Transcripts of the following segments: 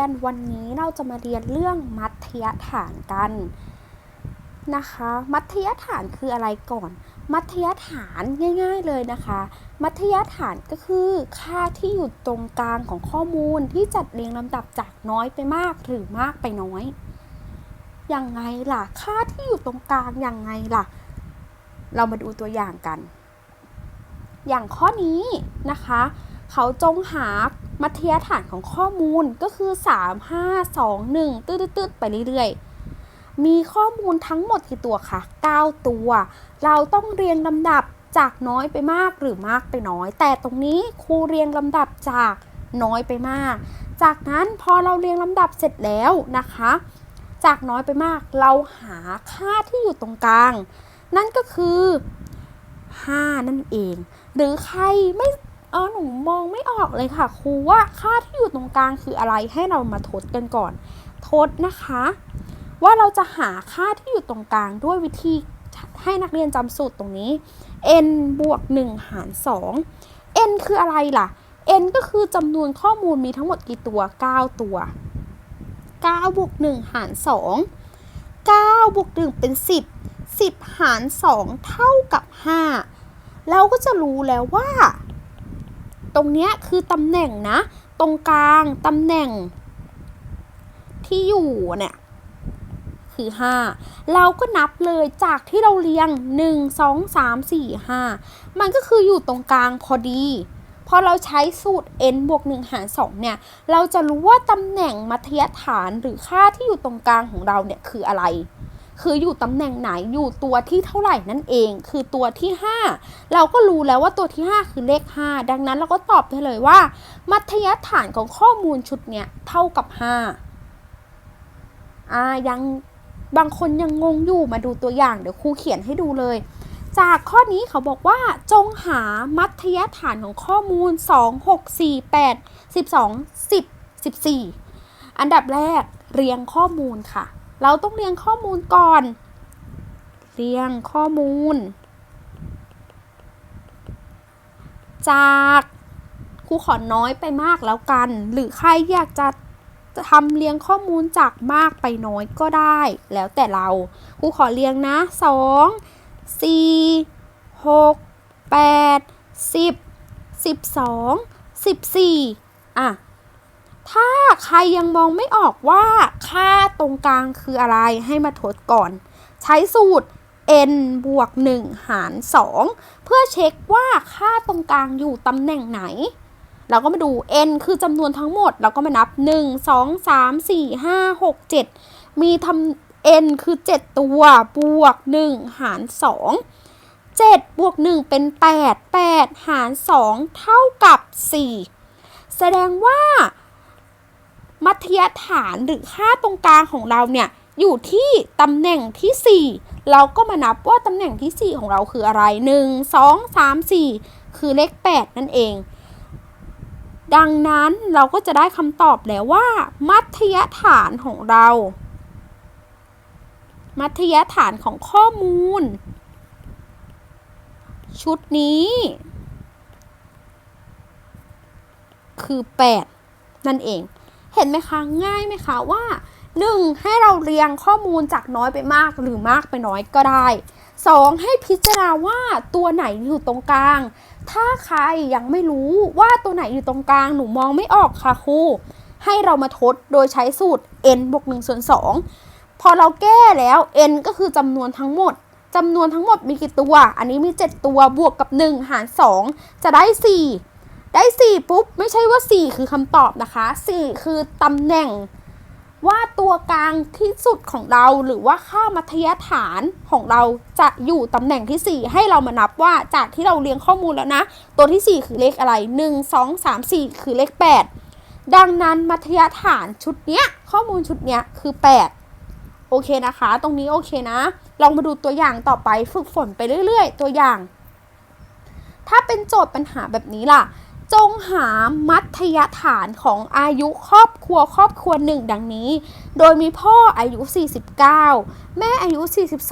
ยนวันนี้เราจะมาเรียนเรื่องมัธยฐานกันนะคะ มัธยฐานคืออะไรก่อน มัธยฐานง่าย ๆเลยนะคะ มัธยฐานก็คือ ค่าที่อยู่ตรงกลางของข้อมูลที่จัดเรียงลำดับจากน้อยไปมากหรือมากไปน้อยยังไงล่ะ ค่าที่อยู่ตรงกลางยังไงล่ะ เรามาดูตัวอย่างกัน อย่างข้อนี้นะคะ เขาจงหามัธยฐานของข้อมูลก็คือ 3 5 2 1ตืดตืดๆไปเรื่อยๆ มีข้อมูลทั้งหมดกี่ตัวคะ9 ตัว เราต้องเรียงลำดับจากน้อยไปมากหรือมากไปน้อย แต่ตรงนี้ครูเรียงลำดับจากน้อยไปมาก จากนั้นพอเราเรียงลำดับเสร็จแล้วนะคะ จากน้อยไปมากเราหาค่าที่อยู่ตรงกลาง นั่นก็คือ 5 นั่นเอง หรือใครไม่ เออหนูมองไม่ออกเลยค่ะครูว่าค่าที่อยู่ตรงกลางคืออะไรให้เรามาทดกันก่อน ทดนะคะ ว่าเราจะหาค่าที่อยู่ตรงกลางด้วยวิธีให้นักเรียนจำสูตรตรงนี้ n บวก 1 หาร 2 n คืออะไรล่ะ n ก็คือจำนวนข้อมูลมีทั้งหมดกี่ตัว 9 ตัว 9 บวก 1 หาร 2 9 บวก 1 เป็น 10 10 หาร 2 เท่ากับ 5 เราก็จะรู้แล้วว่า ตรงเนี้ยคือตำแหน่งนะ ตรงกลางตำแหน่ง ที่อยู่เนี่ยคือ 5 เราก็นับเลยจากที่เราเรียง 1 2 3 4 5 มันก็คืออยู่ตรงกลางพอดี พอเราใช้สูตร n บวก1หาร2เนี่ย เราจะรู้ว่าตำแหน่งมัธยฐานหรือค่าที่อยู่ตรงกลางของเราเนี่ยคืออะไร คืออยู่ตำแหน่งไหนอยู่ตัวที่เท่าไหร่นั่นเอง คือตัวที่ 5 เราก็รู้แล้วว่าตัวที่ 5 คือเลข 5 ดังนั้นเราก็ตอบได้เลยว่า มัธยฐานของข้อมูลชุดเนี้ยเท่ากับ 5อ่ายังบางคนยังงงอยู่มาดูตัวอย่างเดี๋ยวครูเขียนให้ดูเลย จากข้อนี้เขาบอกว่าจงหามัธยฐานของข้อมูล 2 6 4 8 12 10 14 อันดับแรกเรียงข้อมูลค่ะ เราต้องเรียงข้อมูลก่อน เรียงข้อมูล จากครูขอน้อยไปมากแล้วกัน หรือใครอยากจะทำเรียงข้อมูลจากมากไปน้อยก็ได้ แล้วแต่เราครูขอเรียงนะ 2 4 6 8 10 12 14 อะ ถ้าใครยังมองไม่ออกว่าค่าตรงกลางคืออะไรให้มาทดก่อน ใช้สูตร n บวก 1 หาร 2 เพื่อเช็คว่าค่าตรงกลางอยู่ตำแหน่งไหน เราก็มาดู n คือจำนวนทั้งหมด เราก็มานับ 1 2 3 4 5 6 7 มีทำ n คือ 7 ตัว บวก 1 หาร 2 7 บวก 1 เป็น 8 8 หาร 2 เท่ากับ 4 แสดงว่า มัธยฐานหรือค่าตรงกลางของเราเนี่ยอยู่ที่ตำแหน่งที่ 4 เราก็มานับว่าตำแหน่งที่ 4 ของเราคืออะไร 1 2 3 4 คือเลข 8 นั่นเอง ดังนั้นเราก็จะได้คำตอบแล้วว่า มัธยฐานของเรา มัธยฐานของข้อมูล ชุดนี้ คือ 8 นั่นเอง เห็นไหมคะง่ายไหมคะว่า 1. ให้เราเรียงข้อมูลจากน้อยไปมากหรือมากไปน้อยก็ได้ 2. ให้พิจารณาว่าตัวไหนอยู่ตรงกลาง ถ้าใครยังไม่รู้ว่าตัวไหนอยู่ตรงกลางหนูมองไม่ออกค่ะครูให้เรามาทดโดยใช้สูตร n บวก1ส่วน2พอเราแก้แล้ว n ก็คือจำนวนทั้งหมดจำนวนทั้งหมดมีกี่ตัว อันนี้มี 7 ตัวบวกกับ 1 หาร 2 จะได้ 4 ได้ 4 ปุ๊บ ไม่ใช่ว่า 4 คือคำตอบนะคะ 4 คือตำแหน่ง ว่าตัวกลางที่สุดของเราหรือว่าค่ามัธยฐานของเราจะอยู่ตำแหน่งที่ 4 ให้เรามานับว่าจากที่เราเรียงข้อมูลแล้วนะ ตัวที่ 4 คือเลขอะไร 1 2 3 4 คือเลข 8 ดังนั้นมัธยฐานชุดเนี้ยข้อมูลชุดเนี้ยคือ 8 โอเคนะคะ ตรงนี้โอเคนะ ลองมาดูตัวอย่างต่อไปฝึกฝนไปเรื่อย ๆ ตัวอย่าง ถ้าเป็นโจทย์ปัญหาแบบนี้ล่ะ จงหามัธยฐานของอายุครอบครัวครอบครัวหนึ่งดังนี้ โดยมีพ่ออายุ 49 แม่อายุ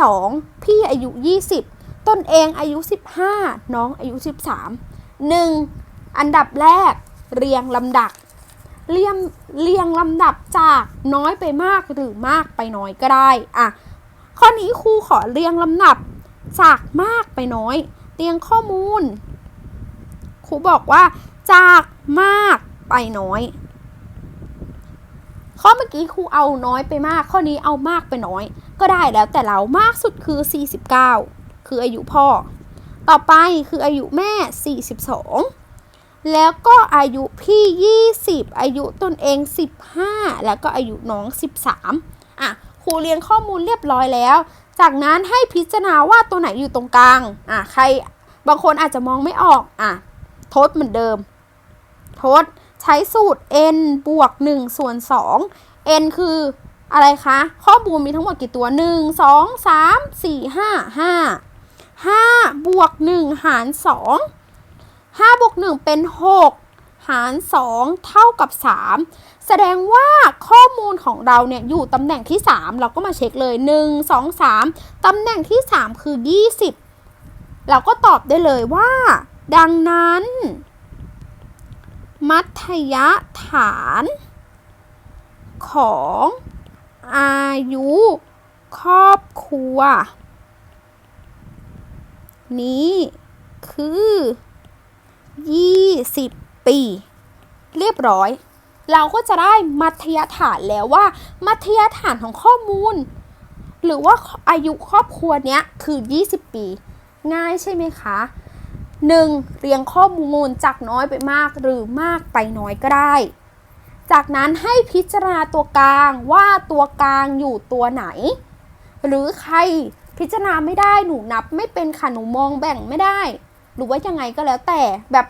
42 พี่อายุ 20 ตนเองอายุ 15 น้องอายุ 13 1. อันดับแรก เรียงลำดับเรียงเรียงลำดับจากน้อยไปมากหรือมากไปน้อยก็ได้อะข้อนี้ครูขอเรียงลำดับจากมากไปน้อย เรียงข้อมูล ครูบอกว่า จากมากไปน้อย ข้อเมื่อกี้ครูเอาน้อยไปมาก ข้อนี้เอามากไปน้อย ก็ได้แล้วแต่เรามากสุดคือ 49 คืออายุพ่อ ต่อไปคืออายุแม่ 42 แล้วก็อายุพี่ 20 อายุตนเอง 15 แล้วก็อายุน้อง 13 อะครูเรียนข้อมูลเรียบร้อยแล้ว จากนั้นให้พิจารณาว่าตัวไหนอยู่ตรงกลาง อะใครบางคนอาจจะมองไม่ออก อะ ทดเหมือนเดิม ทดใช้สูตร n บวก1ส่วน2 n คืออะไรคะ ข้อมูลมีทั้งหมดกี่ตัว 1 2 3 4 5 5 5บวก1หาร 2 5บวก1เป็น 6 หาร 2 เท่ากับ 3 แสดงว่าข้อมูลของเราเนี่ยอยู่ตำแหน่งที่ 3 เราก็มาเช็คเลย 1 2 3 ตำแหน่งที่ 3 คือ 20 เราก็ตอบได้เลยว่า ดังนั้น มัธยฐาน ของอายุครอบครัว นี้คือ 20 ปี เรียบร้อย เราก็จะได้มัธยฐานแล้วว่า มัธยฐานของข้อมูล หรือว่าอายุครอบครัวเนี้ยคือ 20 ปี ง่ายใช่ไหมคะ 1. เรียงข้อมูลจากน้อยไปมากหรือมากไปน้อยก็ได้ จากนั้นให้พิจารณาตัวกลางว่าตัวกลางอยู่ตัวไหน หรือใครพิจารณาไม่ได้หนูนับไม่เป็นค่ะหนูมองแบ่งไม่ได้ หรือว่ายังไงก็แล้วแต่แบบ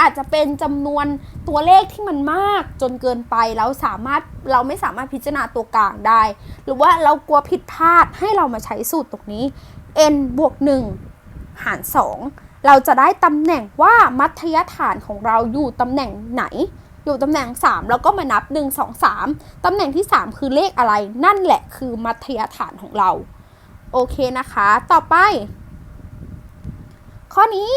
อาจจะเป็นจำนวนตัวเลขที่มันมากจนเกินไปแล้วสามารถเราไม่สามารถพิจารณาตัวกลางได้ หรือว่าเรากลัวผิดพลาดให้เรามาใช้สูตรตรงนี้ n บวก1หาร 2 เราจะได้ตำแหน่งว่ามัธยฐานของเราอยู่ตำแหน่งไหน อยู่ตำแหน่ง 3 แล้วก็มานับ 1 2 3ตำแหน่งที่ 3 คือเลขอะไร นั่นแหละคือมัธยฐานของเรา โอเคนะคะ ต่อไป ข้อนี้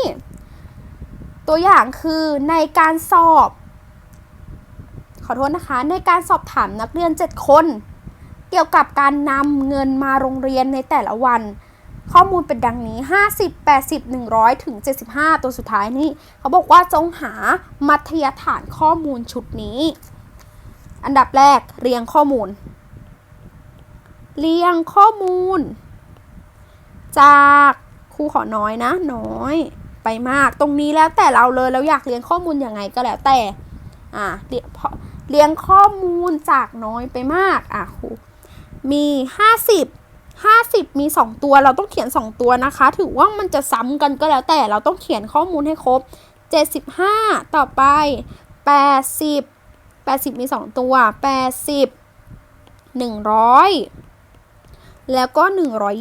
ตัวอย่างคือในการสอบ ขอโทษนะคะ ในการสอบถามนักเรียน 7 คน เกี่ยวกับการนำเงินมาโรงเรียนในแต่ละวัน ข้อมูลเป็นดังนี้ 50 80 100 ถึง 75 ตัวสุดท้ายนี่ เขาบอกว่าจงหามัธยฐานข้อมูลชุดนี้ อันดับแรกเรียงข้อมูล เรียงข้อมูล จากครูขอน้อยนะ น้อยไปมาก ตรงนี้แล้วแต่เราเลยเราอยากเรียงข้อมูลยังไงก็แล้วแต่ อ่าเรียงเรียงข้อมูลจากน้อยไปมาก อะครูมี 50 50 มี 2 ตัวเราต้องเขียน 2 ตัวนะคะ ถือว่ามันจะซ้ำกันก็แล้วแต่เราต้องเขียนข้อมูลให้ครบ 75 ต่อไป 80 80 มี 2 ตัว 80 100 แล้วก็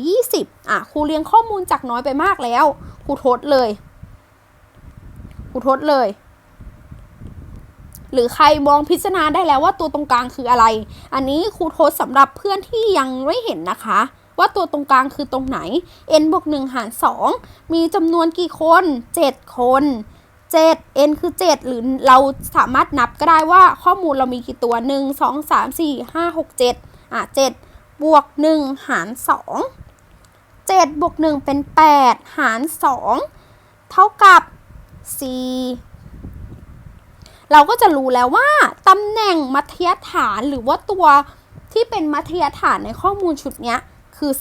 120 อะครูเรียงข้อมูลจากน้อยไปมากแล้วครูทดเลยครูทดเลย หรือใครมองพิจารณาได้แล้วว่าตัวตรงกลางคืออะไร อันนี้ครูทดสำหรับเพื่อนที่ยังไม่เห็นนะคะ ว่าตัวตรงกลางคือตรงไหน n บวก1หาร 2 มีจำนวนกี่คน 7 คน 7 n คือ 7 หรือเราสามารถนับก็ได้ว่าข้อมูลเรามีกี่ตัว 1 2 3 4 5 6 7อะ7บวก 1 หาร 2 7บวก 1 เป็น 8 หาร 2 เท่ากับ 4เราก็จะรู้แล้วว่าตำแหน่งมัธยฐานหรือว่าตัวที่เป็นมัธยฐานในข้อมูลชุดนี้ คือ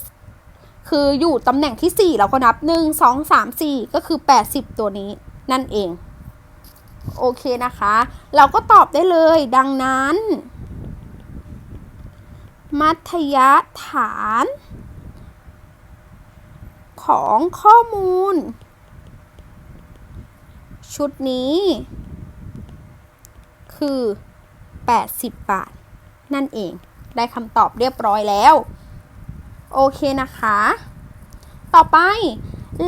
คืออยู่ตำแหน่งที่ 4 เราก็นับ 1 2 3 4 ก็คือ 80 ตัวนี้นั่นเอง โอเคนะคะ เราก็ตอบได้เลย ดังนั้น มัธยฐาน ของข้อมูล ชุดนี้ คือ 80 บาท นั่นเองได้คำตอบเรียบร้อยแล้ว โอเคนะคะ ต่อไป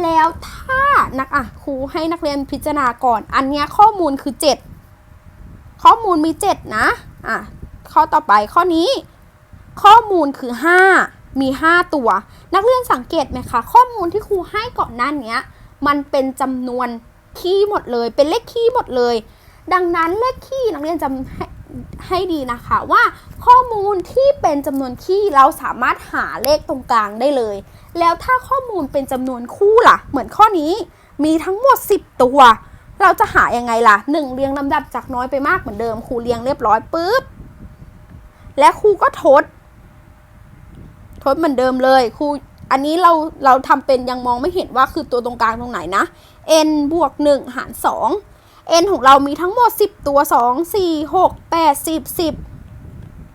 แล้วถ้านักอะครูให้นักเรียนพิจารณาก่อน อันเนี้ยข้อมูลคือ 7 ข้อมูลมี 7 นะอะข้อต่อไปข้อนี้ ข้อมูลคือ 5 มี 5 ตัว นักเรียนสังเกตไหมคะ ข้อมูลที่ครูให้ก่อนหน้านี้มันเป็นจำนวนคีย์หมดเลย เป็นเลขคีย์หมดเลย ดังนั้นเลขคีย์นักเรียนจำให้ ให้ดีนะคะว่าข้อมูลที่เป็นจำนวนคี่เราสามารถหาเลขตรงกลางได้เลย แล้วถ้าข้อมูลเป็นจำนวนคู่ล่ะ เหมือนข้อนี้มีทั้งหมด 10 ตัว เราจะหายังไงล่ะ 1 เรียงลำดับจากน้อยไปมากเหมือนเดิมครูเรียงเรียบร้อยปุ๊บ และครูก็ทด ทดเหมือนเดิมเลยครูอันนี้เราเราทำเป็นยังมองไม่เห็นว่าคือตัวตรงกลางตรงไหนนะ n บวก1หาร2 n ของเรามีทั้งหมด 10 ตัว 2 4 6 8 10 10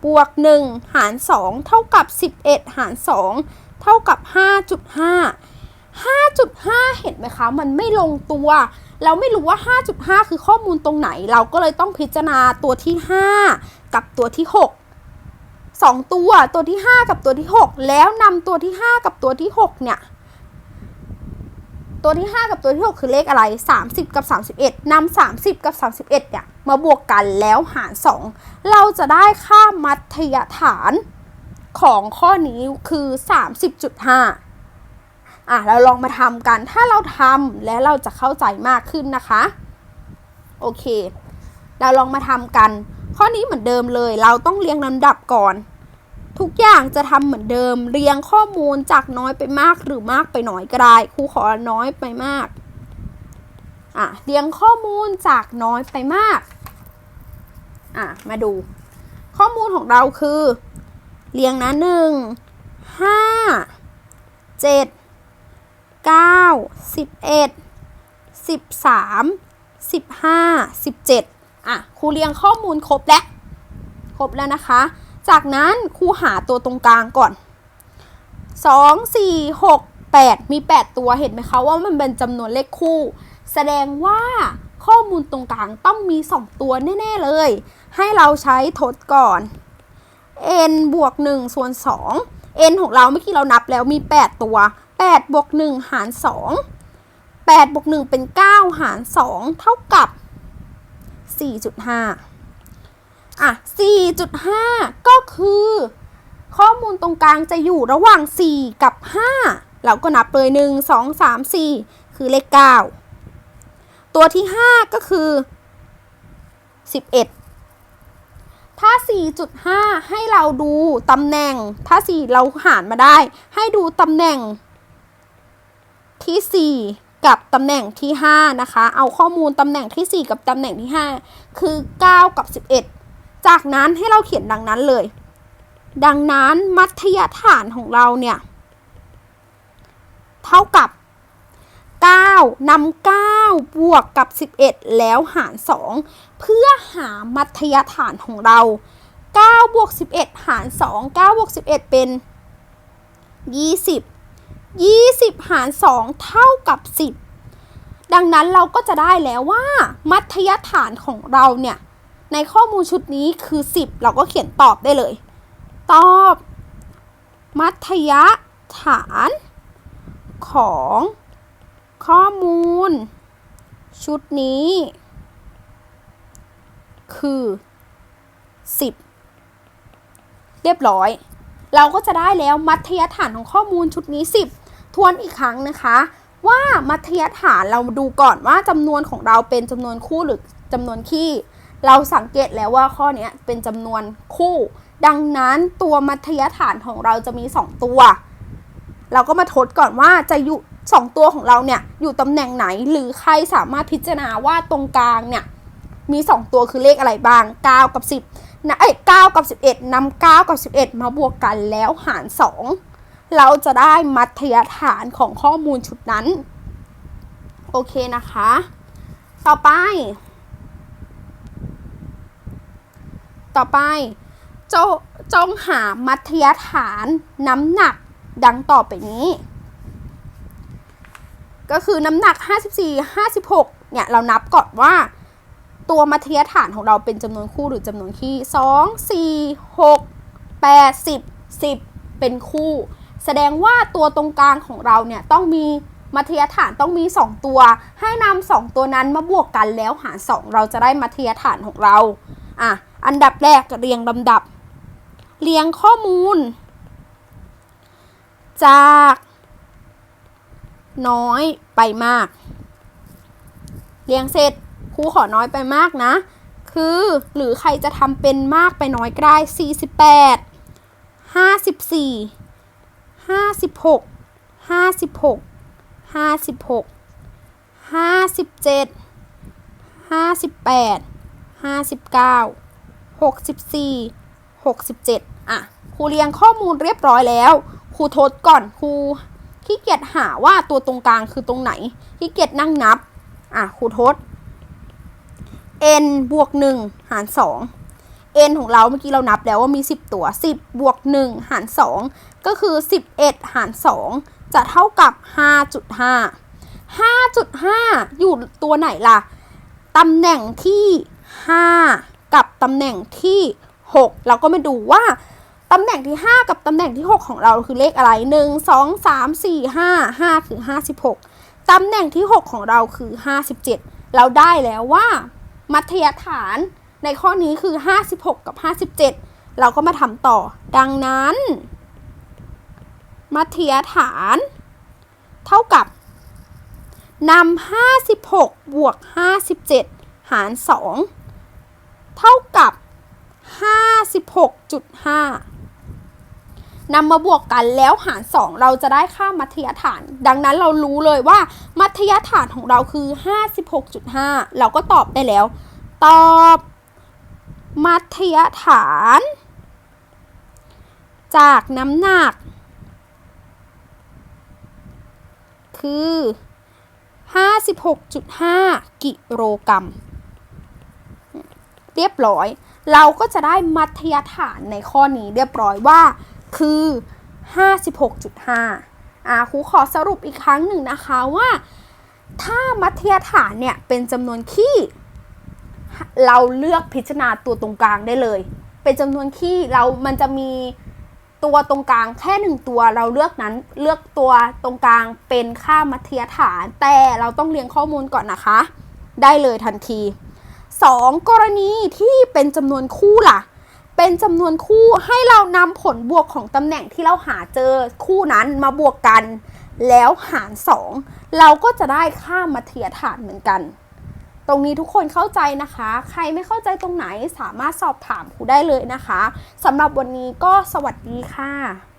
บวก 1 หาร 2 เท่ากับ 11 หาร 2 เท่ากับ 5.5 5.5 เห็นไหมคะ มันไม่ลงตัว เราไม่รู้ว่า 5.5 คือข้อมูลตรงไหน เราก็เลยต้องพิจารณาตัวที่ 5 กับตัวที่ 6 2 ตัว ตัวที่ 5 กับตัวที่ 6 แล้วนำตัวที่ 5 กับตัวที่ 6 เนี่ย ตัวที่ 5 กับตัวที่ 6 คือเลขอะไร 30 กับ 31นำ30 กับ 31เนี่ยมาบวกกันแล้วหาร 2 เราจะได้ค่ามัธยฐานของข้อนี้คือ 30.5 อะ เราลองมาทำกัน ถ้าเราทำและเราจะเข้าใจมากขึ้นนะคะ โอเค เราลองมาทำกัน ข้อนี้เหมือนเดิมเลย เราต้องเรียงลำดับก่อน ทุกอย่างจะทำเหมือนเดิม เรียงข้อมูลจากน้อยไปมากหรือมากไปน้อยก็ได้ครูขอน้อยไปมากอะเรียงข้อมูลจากน้อยไปมากอะมาดู ข้อมูลของเราคือ เรียงนะหนึ่งห้าเจ็ดเก้าสิบเอ็ดสิบสามสิบห้าสิบเจ็ดอะครูเรียงข้อมูลครบแล้ว ครบแล้วนะคะ จากนั้นครูหาตัวตรงกลางก่อน 2 4 6 8 มี 8 ตัวเห็นไหมคะว่ามันเป็นจำนวนเลขคู่ แสดงว่าข้อมูลตรงกลางต้องมี 2 ตัวแน่ ๆ เลย ให้เราใช้ทดก่อน n บวก1ส่วน2 n ของเราเมื่อกี้เรานับแล้วมี 8 ตัว 8 บวก 1 หาร 2 8 บวก 1 เป็น 9 หาร 2 เท่ากับ 4.5 อะ 4.5 ก็คือ ข้อมูลตรงกลางจะอยู่ระหว่าง 4 กับ 5 เราก็นับเลย 1 2 3 4 คือเลข 9 ตัวที่ 5 ก็คือ 11 ถ้า 4.5 ให้เราดูตำแหน่ง ถ้า 4 เราหารมาได้ ให้ดูตำแหน่งที่ 4กับตำแหน่งที่ 5 นะคะ เอาข้อมูลตำแหน่งที่ 4 กับตำแหน่งที่ 5 คือ 9 กับ 11 จากนั้นให้เราเขียนดังนั้นเลย ดังนั้นมัธยฐานของเราเนี่ย เท่ากับ 9นำ9บวกกับ 11 แล้วหาร 2 เพื่อหามัธยฐานของเรา 9 บวก 11 หาร 2 9 บวก 11 เป็น 20 20 หาร 2 เท่ากับ 10 ดังนั้นเราก็จะได้แล้วว่า มัธยฐานของเราเนี่ย ในข้อมูลชุดนี้คือ 10 เราก็เขียนตอบได้เลย ตอบ มัธยฐานของข้อมูล ชุดนี้ คือ 10 เรียบร้อย เราก็จะได้แล้วมัธยฐานของข้อมูลชุดนี้ 10 ทวนอีกครั้งนะคะ ว่ามัธยฐานเราดูก่อนว่าจำนวนของเราเป็นจำนวนคู่หรือจำนวนคี่ เราสังเกตแล้วว่าข้อนี้เป็นจำนวนคู่ ดังนั้นตัวมัธยฐานของเราจะมี 2 ตัว เราก็มาทดก่อนว่าจะอยู่2ตัวของเราเนี่ยอยู่ตำแหน่งไหน หรือใครสามารถพิจารณาว่าตรงกลางเนี่ยมี 2 ตัวคือเลขอะไรบ้าง 9 กับ 10นะเอ้ย9กับ 11นำ9กับ 11 มาบวกกันแล้วหาร 2 เราจะได้มัธยฐานของข้อมูลชุดนั้น โอเคนะคะ ต่อไป ต่อไปจจงหามัธยฐานน้ำหนักดังต่อไปนี้ ก็คือน้ำหนัก 54 56 เนี่ย เรานับก่อนว่า ตัวมัธยฐานของเราเป็นจำนวนคู่หรือจำนวนคี่ 2 4 6 8 10 10 เป็นคู่ แสดงว่าตัวตรงกลางของเราเนี่ย ต้องมีมัธยฐานต้องมี 2 ตัว ให้นำ2ตัวนั้นมาบวกกันแล้วหาร 2 เราจะได้มัธยฐานของเรา อะ อันดับแรกเรียงลำดับ เรียงข้อมูล จาก น้อยไปมาก เรียงเสร็จครูขอน้อยไปมากนะ คือหรือใครจะทำเป็นมากไปน้อยก็ได้ 48 54 56 56 56 57 58 59 64 67 อะ ครูเรียงข้อมูลเรียบร้อยแล้ว ครูทดก่อน ครูขี้เกียจหาว่าตัวตรงกลางคือตรงไหน ขี้เกียจนั่งนับ อะ ครูทด n บวก 1 หาร 2 n ของเราเมื่อกี้เรานับแล้วว่ามี 10 ตัว 10 บวก 1 หาร 2 ก็คือ 11 หาร 2 จะเท่ากับ 5.5 5.5 อยู่ตัวไหนล่ะ ตำแหน่งที่ 5 กับตำแหน่งที่ 6 เราก็มาดูว่าตำแหน่งที่ 5 กับตำแหน่งที่ 6 ของเราคือเลขอะไร 1 2 3 4 5 5คือ56ตำแหน่งที่ 6 ของเราคือ 57 เราได้แล้วว่า มัธยฐานในข้อนี้คือ 56 กับ 57 เราก็มาทำต่อ ดังนั้น มัธยฐาน เท่ากับนำ56 บวก 57 หาร 2 เท่ากับ 56.5นำมาบวกกันแล้วหาร 2 เราจะได้ค่ามัธยฐาน ดังนั้นเรารู้เลยว่ามัธยฐานของเราคือ 56.5 เราก็ตอบได้แล้ว ตอบมัธยฐาน จากน้ำหนัก คือ 56.5 กิโลกรัม รียบร้อย เราก็จะได้มัธยฐานในข้อนี้เรียบร้อยว่า คือ 56.5อ่าครูขอสรุปอีกครั้งหนึ่งนะคะว่า ถ้ามัธยฐานเนี่ยเป็นจำนวนคี่เราเลือกพิจารณาตัวตรงกลางได้เลย เป็นจำนวนคี่เรามันจะมีตัวตรงกลางแค่หนึ่งตัวเราเลือกนั้นเลือกตัวตรงกลางเป็นค่ามัธยฐาน แต่เราต้องเรียงข้อมูลก่อนนะคะ ได้เลยทันที 2 กรณีที่เป็นจำนวนคู่ล่ะ เป็นจำนวนคู่ให้เรานำผลบวกของตำแหน่งที่เราหาเจอคู่นั้นมาบวกกัน แล้วหาร 2 เราก็จะได้ค่ามัธยฐานเหมือนกัน ตรงนี้ทุกคนเข้าใจนะคะ ใครไม่เข้าใจตรงไหนสามารถสอบถามครูได้เลยนะคะสำหรับวันนี้ก็สวัสดีค่ะ